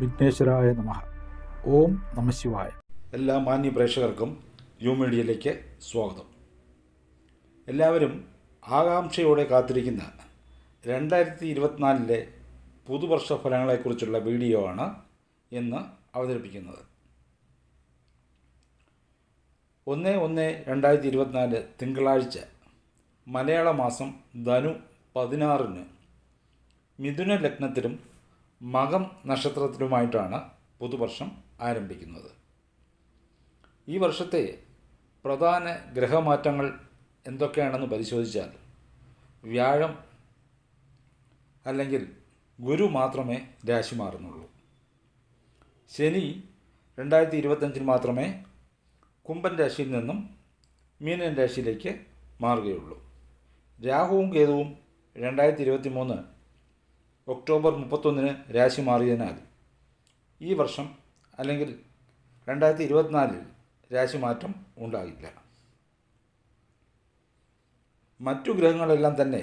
വിഘ്നേശ്വരായ നമഃ. ഓം നമശിവായ എല്ലാ മാന്യ പ്രേക്ഷകർക്കും യു മീഡിയയിലേക്ക് സ്വാഗതം. എല്ലാവരും ആകാംക്ഷയോടെ കാത്തിരിക്കുന്ന രണ്ടായിരത്തി ഇരുപത്തിനാലിലെ പുതുവർഷ ഫലങ്ങളെക്കുറിച്ചുള്ള വീഡിയോ ആണ് ഇന്ന് അവതരിപ്പിക്കുന്നത്. ഒന്ന് ഒന്ന് രണ്ടായിരത്തി ഇരുപത്തിനാല് തിങ്കളാഴ്ച മലയാള മാസം ധനു പതിനാറിന് മിഥുന ലഗ്നത്തിലും മകം നക്ഷത്രത്തിലുമായിട്ടാണ് പുതുവർഷം ആരംഭിക്കുന്നത്. ഈ വർഷത്തെ പ്രധാന ഗ്രഹമാറ്റങ്ങൾ എന്തൊക്കെയാണെന്ന് പരിശോധിച്ചാൽ വ്യാഴം അല്ലെങ്കിൽ ഗുരു മാത്രമേ രാശി മാറുന്നുള്ളൂ. ശനി രണ്ടായിരത്തി ഇരുപത്തഞ്ചിൽ മാത്രമേ കുംഭൻ രാശിയിൽ നിന്നും മീനൻ രാശിയിലേക്ക് മാറുകയുള്ളൂ. രാഹുവും കേതുവും രണ്ടായിരത്തി ഇരുപത്തി മൂന്ന് ഒക്ടോബർ മുപ്പത്തൊന്നിന് രാശി മാറിയതിനാൽ ഈ വർഷം അല്ലെങ്കിൽ രണ്ടായിരത്തി ഇരുപത്തിനാലിൽ രാശിമാറ്റം ഉണ്ടാകില്ല മറ്റു ഗ്രഹങ്ങളെല്ലാം തന്നെ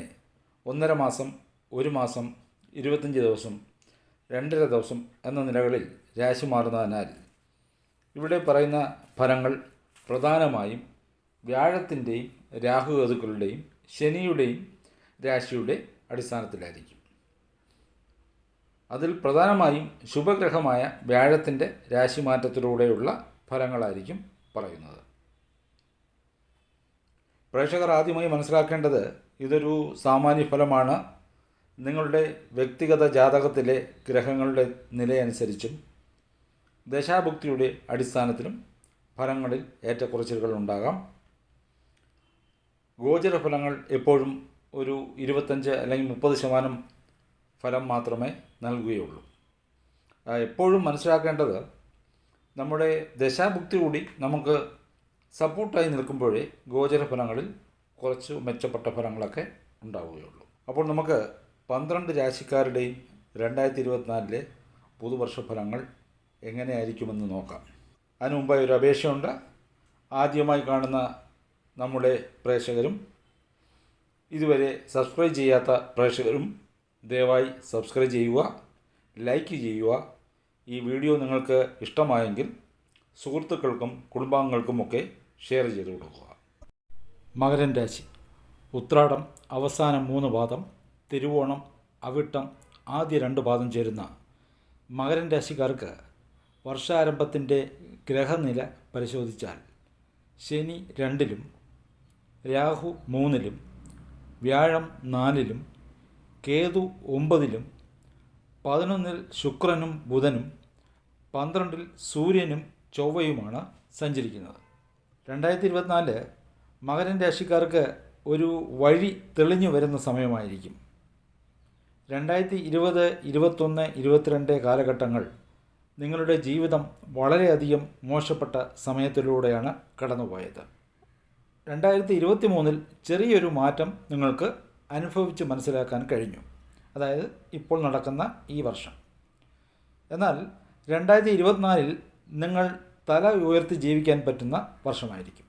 ഒന്നര മാസം ഒരു മാസം ഇരുപത്തഞ്ച് ദിവസം രണ്ടര ദിവസം എന്ന നിലകളിൽ രാശി മാറുന്നതിനാൽ ഇവിടെ പറയുന്ന ഫലങ്ങൾ പ്രധാനമായും വ്യാഴത്തിന്റെയും രാഹുകേതുക്കളുടെയും ശനിയുടെയും രാശിയുടെ അടിസ്ഥാനത്തിലായിരിക്കും. അതിൽ പ്രധാനമായും ശുഭഗ്രഹമായ വ്യാഴത്തിന്റെ രാശിമാറ്റത്തിലൂടെയുള്ള ഫലങ്ങളായിരിക്കും പറയുന്നത്. പ്രേക്ഷകർ ആദ്യമായി മനസ്സിലാക്കേണ്ടത് ഇതൊരു സാമാന്യ ഫലമാണ്. നിങ്ങളുടെ വ്യക്തിഗത ജാതകത്തിലെ ഗ്രഹങ്ങളുടെ നിലയനുസരിച്ചും ദശാഭുക്തിയുടെ അടിസ്ഥാനത്തിലും ഫലങ്ങളിൽ ഏറ്റക്കുറച്ചിലുകൾ ഉണ്ടാകാം. ഗോചരഫലങ്ങൾ എപ്പോഴും ഒരു ഇരുപത്തഞ്ച് അല്ലെങ്കിൽ മുപ്പത് ശതമാനം ഫലം മാത്രമേ നൽകുകയുള്ളൂ. എപ്പോഴും മനസ്സിലാക്കേണ്ടത് നമ്മുടെ ദശാഭുക്തി കൂടി നമുക്ക് സപ്പോർട്ടായി നിൽക്കുമ്പോഴേ ഗോചര ഫലങ്ങളിൽ കുറച്ച് മെച്ചപ്പെട്ട ഫലങ്ങളൊക്കെ ഉണ്ടാവുകയുള്ളൂ. അപ്പോൾ നമുക്ക് പന്ത്രണ്ട് രാശിക്കാരുടെയും രണ്ടായിരത്തി ഇരുപത്തിനാലിലെ പുതുവർഷ ഫലങ്ങൾ എങ്ങനെയായിരിക്കുമെന്ന് നോക്കാം. അതിനു മുമ്പായി ഒരു അപേക്ഷയുണ്ട്. ആദ്യമായി കാണുന്ന നമ്മുടെ പ്രേക്ഷകരും ഇതുവരെ സബ്സ്ക്രൈബ് ചെയ്യാത്ത പ്രേക്ഷകരും ദയവായി സബ്സ്ക്രൈബ് ചെയ്യുക ലൈക്ക് ചെയ്യുക. ഈ വീഡിയോ നിങ്ങൾക്ക് ഇഷ്ടമായെങ്കിൽ സുഹൃത്തുക്കൾക്കും കുടുംബാംഗങ്ങൾക്കുമൊക്കെ ഷെയർ ചെയ്ത് കൊടുക്കുക. മകരൻ രാശി. ഉത്രാടം അവസാന മൂന്ന് പാദം തിരുവോണം അവിട്ടം ആദ്യ രണ്ട് പാദം ചേരുന്ന മകരൻ രാശിക്കാർക്ക് വർഷാരംഭത്തിന്റെ ഗ്രഹനില പരിശോധിച്ചാൽ ശനി രണ്ടിലും രാഹു മൂന്നിലും വ്യാഴം നാലിലും കേതു ഒമ്പതിലും പതിനൊന്നിൽ ശുക്രനും ബുധനും പന്ത്രണ്ടിൽ സൂര്യനും ചൊവ്വയുമാണ് സഞ്ചരിക്കുന്നത്. രണ്ടായിരത്തി ഇരുപത്തിനാല് മകരൻ രാശിക്കാർക്ക് ഒരു വഴി തെളിഞ്ഞു വരുന്ന സമയമായിരിക്കും. രണ്ടായിരത്തി ഇരുപത് ഇരുപത്തൊന്ന് ഇരുപത്തിരണ്ട് കാലഘട്ടങ്ങൾ നിങ്ങളുടെ ജീവിതം വളരെയധികം മോശപ്പെട്ട സമയത്തിലൂടെയാണ് കടന്നുപോയത്. രണ്ടായിരത്തി ഇരുപത്തി മൂന്നിൽ ചെറിയൊരു മാറ്റം നിങ്ങൾക്ക് അനുഭവിച്ച് മനസ്സിലാക്കാൻ കഴിഞ്ഞു. അതായത് ഇപ്പോൾ നടക്കുന്ന ഈ വർഷം. എന്നാൽ രണ്ടായിരത്തി ഇരുപത്തിനാലിൽ നിങ്ങൾ തല ഉയർത്തി ജീവിക്കാൻ പറ്റുന്ന വർഷമായിരിക്കും.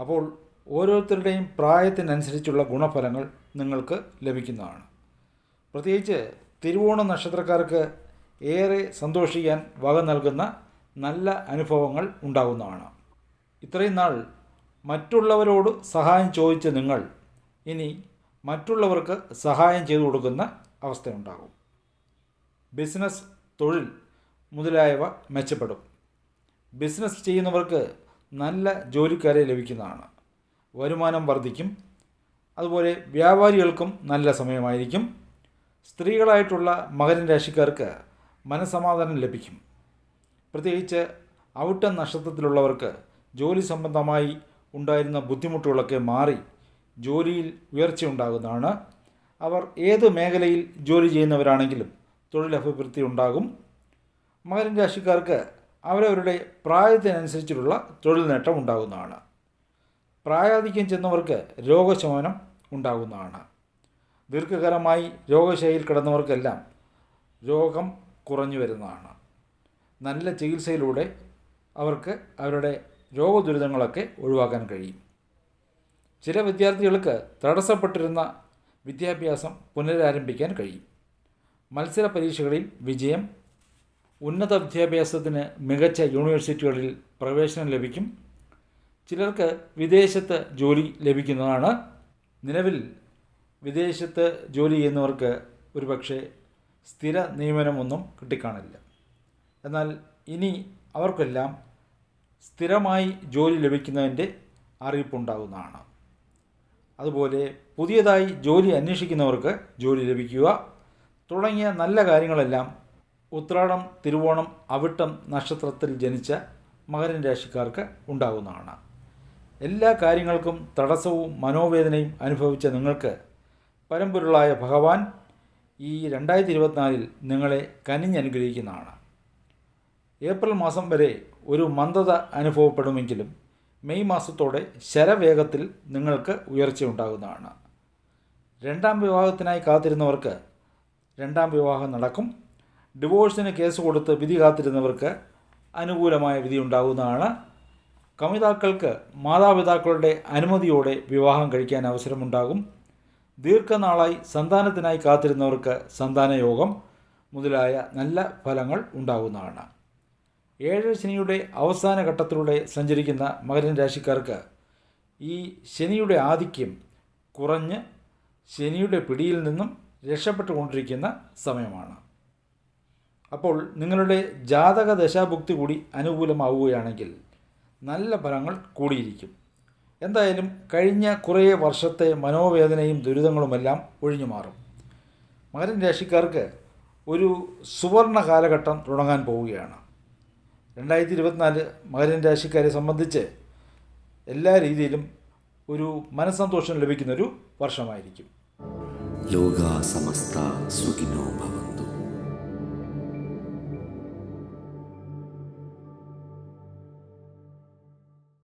അപ്പോൾ ഓരോരുത്തരുടെയും പ്രായത്തിനനുസരിച്ചുള്ള ഗുണഫലങ്ങൾ നിങ്ങൾക്ക് ലഭിക്കുന്നതാണ്. പ്രത്യേകിച്ച് തിരുവോണ നക്ഷത്രക്കാർക്ക് ഏറെ സന്തോഷിക്കാൻ വക നൽകുന്ന നല്ല അനുഭവങ്ങൾ ഉണ്ടാകുന്നതാണ്. ഇത്രയും നാൾ മറ്റുള്ളവരോട് സഹായം ചോദിച്ച നിങ്ങൾ ഇനി മറ്റുള്ളവർക്ക് സഹായം ചെയ്തു കൊടുക്കുന്ന അവസ്ഥയുണ്ടാകും. ബിസിനസ് തൊഴിൽ മുതലായവ മെച്ചപ്പെടും. ബിസിനസ് ചെയ്യുന്നവർക്ക് നല്ല ജോലിക്കാരെ ലഭിക്കുന്നതാണ്. വരുമാനം വർദ്ധിക്കും. അതുപോലെ വ്യാപാരികൾക്കും നല്ല സമയമായിരിക്കും. സ്ത്രീകളായിട്ടുള്ള മകരൻ രാശിക്കാർക്ക് മനസമാധാനം ലഭിക്കും. പ്രത്യേകിച്ച് ഔട്ട നക്ഷത്രത്തിലുള്ളവർക്ക് ജോലി സംബന്ധമായി ഉണ്ടായിരുന്ന ബുദ്ധിമുട്ടുകളൊക്കെ മാറി ജോലിയിൽ ഉയർച്ചയുണ്ടാകുന്നതാണ്. അവർ ഏത് മേഖലയിൽ ജോലി ചെയ്യുന്നവരാണെങ്കിലും തൊഴിലഭിവൃദ്ധി ഉണ്ടാകും. മകരൻ രാശിക്കാർക്ക് അവരവരുടെ പ്രായത്തിനനുസരിച്ചുള്ള തൊഴിൽ നേട്ടം ഉണ്ടാകുന്നതാണ്. പ്രായാധിക്യം ചെന്നവർക്ക് രോഗശമനം ഉണ്ടാകുന്നതാണ്. ദീർഘകാലമായി രോഗശൈലിയിൽ കിടന്നവർക്കെല്ലാം രോഗം കുറഞ്ഞു വരുന്നതാണ്. നല്ല ചികിത്സയിലൂടെ അവർക്ക് അവരുടെ രോഗദുരിതങ്ങളൊക്കെ ഒഴിവാക്കാൻ കഴിയും. ചില വിദ്യാർത്ഥികൾക്ക് തടസ്സപ്പെട്ടിരുന്ന വിദ്യാഭ്യാസം പുനരാരംഭിക്കാൻ കഴിയും. മത്സര പരീക്ഷകളിൽ വിജയം ഉന്നത വിദ്യാഭ്യാസത്തിന് മികച്ച യൂണിവേഴ്സിറ്റികളിൽ പ്രവേശനം ലഭിക്കും. ചിലർക്ക് വിദേശത്ത് ജോലി ലഭിക്കുന്നതാണ്. നിലവിൽ വിദേശത്ത് ജോലി ചെയ്യുന്നവർക്ക് ഒരുപക്ഷെ സ്ഥിര നിയമനമൊന്നും കിട്ടിക്കാണില്ല. എന്നാൽ ഇനി അവർക്കെല്ലാം സ്ഥിരമായി ജോലി ലഭിക്കുന്നതിന്റെ അറിയിപ്പുണ്ടാകുന്നതാണ് അതുപോലെ പുതിയതായി ജോലി അന്വേഷിക്കുന്നവർക്ക് ജോലി ലഭിക്കുക. തുടങ്ങിയ നല്ല കാര്യങ്ങളെല്ലാം ഉത്രാടം തിരുവോണം അവിട്ടം നക്ഷത്രത്തിൽ ജനിച്ച മകരൻ രാശിക്കാർക്ക് ഉണ്ടാകുന്നതാണ്. എല്ലാ കാര്യങ്ങൾക്കും തടസ്സവും മനോവേദനയും അനുഭവിച്ച നിങ്ങൾക്ക് പരമ്പൊരുളായ ഭഗവാൻ ഈ രണ്ടായിരത്തി ഇരുപത്തിനാലിൽ നിങ്ങളെ കനിഞ്ഞനുഗ്രഹിക്കുന്നതാണ് ഏപ്രിൽ മാസം വരെ ഒരു മന്ദത അനുഭവപ്പെടുമെങ്കിലും മെയ് മാസത്തോടെ ശരവേഗത്തിൽ നിങ്ങൾക്ക് ഉയർച്ചയുണ്ടാകുന്നതാണ് രണ്ടാം വിവാഹത്തിനായി കാത്തിരുന്നവർക്ക് രണ്ടാം വിവാഹം നടക്കും. ഡിവോഴ്സിന് കേസ് കൊടുത്ത് വിധി കാത്തിരുന്നവർക്ക് അനുകൂലമായ വിധി ഉണ്ടാകുന്നതാണ്. കമിതാക്കൾക്ക് മാതാപിതാക്കളുടെ അനുമതിയോടെ വിവാഹം കഴിക്കാൻ അവസരമുണ്ടാകും. ദീർഘനാളായി സന്താനത്തിനായി കാത്തിരുന്നവർക്ക് സന്താനയോഗം മുതലായ നല്ല ഫലങ്ങൾ ഉണ്ടാകുന്നതാണ്. ഏഴ് ശനിയുടെ അവസാന ഘട്ടത്തിലൂടെ സഞ്ചരിക്കുന്ന മകരൻ രാശിക്കാർക്ക് ഈ ശനിയുടെ ആധിക്യം കുറഞ്ഞ് ശനിയുടെ പിടിയിൽ നിന്നും രക്ഷപ്പെട്ടുകൊണ്ടിരിക്കുന്ന സമയമാണ്. അപ്പോൾ നിങ്ങളുടെ ജാതക ദശാഭുക്തി കൂടി അനുകൂലമാവുകയാണെങ്കിൽ നല്ല ഫലങ്ങൾ കൂടിയിരിക്കും. എന്തായാലും കഴിഞ്ഞ കുറേ വർഷത്തെ മനോവേദനയും ദുരിതങ്ങളുമെല്ലാം ഒഴിഞ്ഞു മാറും. മകരൻ രാശിക്കാർക്ക് ഒരു സുവർണ കാലഘട്ടം തുടങ്ങാൻ പോവുകയാണ്. രണ്ടായിരത്തി ഇരുപത്തിനാല് മകരൻ രാശിക്കാരെ സംബന്ധിച്ച് എല്ലാ രീതിയിലും ഒരു മനസ്സന്തോഷം ലഭിക്കുന്നൊരു വർഷമായിരിക്കും. ലോക സമസ്ത സുഖിനോ ഭവന്തു